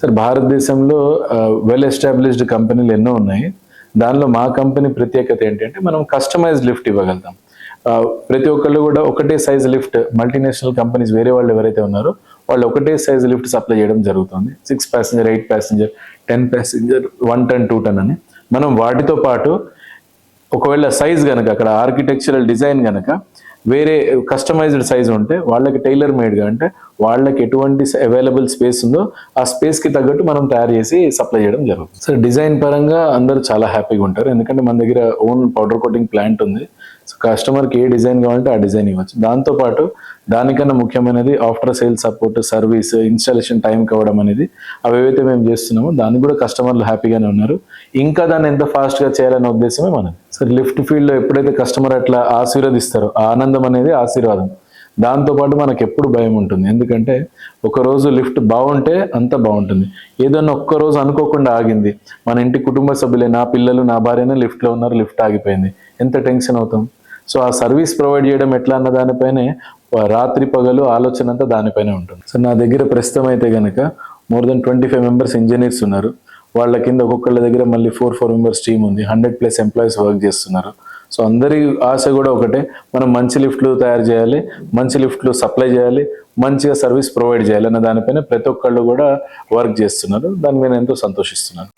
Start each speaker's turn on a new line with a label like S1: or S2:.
S1: Sir భారతదేశంలో well established కంపెనీలు ఎన్నో ఉన్నాయి. దానిలో మా కంపెనీ ప్రత్యేకత ఏంటంటే మనం కస్టమైజ్డ్ లిఫ్ట్ ఇవ్వగలుగుతాం. ప్రతి ఒక్కళ్ళు కూడా ఒకటే సైజ్ లిఫ్ట్ మల్టీనేషనల్ కంపెనీస్ వేరే వాళ్ళు ఎవరైతే ఉన్నారో వాళ్ళు ఒకటే సైజ్ లిఫ్ట్ సప్లై చేయడం జరుగుతుంది. Six passenger eight passenger ten passenger one ton two ton అని. మనం వాటితో పాటు ఒకవేళ సైజ్ కనుక అక్కడ ఆర్కిటెక్చరల్ డిజైన్ కనుక వేరే కస్టమైజ్డ్ సైజ్ ఉంటే వాళ్ళకి టైలర్ మేడ్గా అంటే వాళ్ళకి ఎటువంటి అవైలబుల్ స్పేస్ ఉందో ఆ స్పేస్కి తగ్గట్టు మనం తయారు చేసి సప్లై చేయడం జరుగుతుంది. సో డిజైన్ పరంగా అందరూ చాలా హ్యాపీగా ఉంటారు. ఎందుకంటే మన దగ్గర ఓన్ పౌడర్ కోటింగ్ ప్లాంట్ ఉంది. సో కస్టమర్కి ఏ డిజైన్ కావాలంటే ఆ డిజైన్ ఇవ్వచ్చు. దాంతోపాటు దానికన్నా ముఖ్యమైనది after sale support service installation time కావడం అనేది. అవి ఏవైతే మేము చేస్తున్నామో దానికి కూడా కస్టమర్లు హ్యాపీగానే ఉన్నారు. ఇంకా దాన్ని ఎంత ఫాస్ట్గా చేయాలనే ఉద్దేశమే మనది. సరే లిఫ్ట్ ఫీల్డ్లో ఎప్పుడైతే కస్టమర్ అట్లా ఆశీర్వదిస్తారో ఆనందం అనేది ఆశీర్వాదం. దాంతోపాటు మనకు ఎప్పుడు భయం ఉంటుంది. ఎందుకంటే ఒకరోజు లిఫ్ట్ బాగుంటే అంత బాగుంటుంది. ఏదన్నా ఒక్క రోజు అనుకోకుండా ఆగింది. మన ఇంటి కుటుంబ సభ్యులే నా పిల్లలు నా భార్యనే లిఫ్ట్లో ఉన్నారు లిఫ్ట్ ఆగిపోయింది. ఎంత టెన్షన్ అవుతాం? సో ఆ సర్వీస్ ప్రొవైడ్ చేయడం ఎట్లా అన్న దానిపైనే రాత్రి పగలు ఆలోచన అంతా దానిపైనే ఉంటుంది. సో నా దగ్గర ప్రస్తుతం అయితే కనుక more than twenty five members engineers ఉన్నారు. వాళ్ళ కింద ఒక్కొక్కళ్ళ దగ్గర మళ్ళీ ఫోర్ ఫోర్ మెంబర్స్ టీమ్ ఉంది. హండ్రెడ్ ప్లస్ ఎంప్లాయీస్ వర్క్ చేస్తున్నారు. సో అందరి ఆశ కూడా ఒకటే. మనం మంచి లిఫ్ట్లు తయారు చేయాలి మంచి లిఫ్ట్లు సప్లై చేయాలి మంచిగా సర్వీస్ ప్రొవైడ్ చేయాలి అన్న దానిపైన ప్రతి ఒక్కళ్ళు కూడా వర్క్ చేస్తున్నారు. దాని మీద ఎంతో సంతోషిస్తున్నాను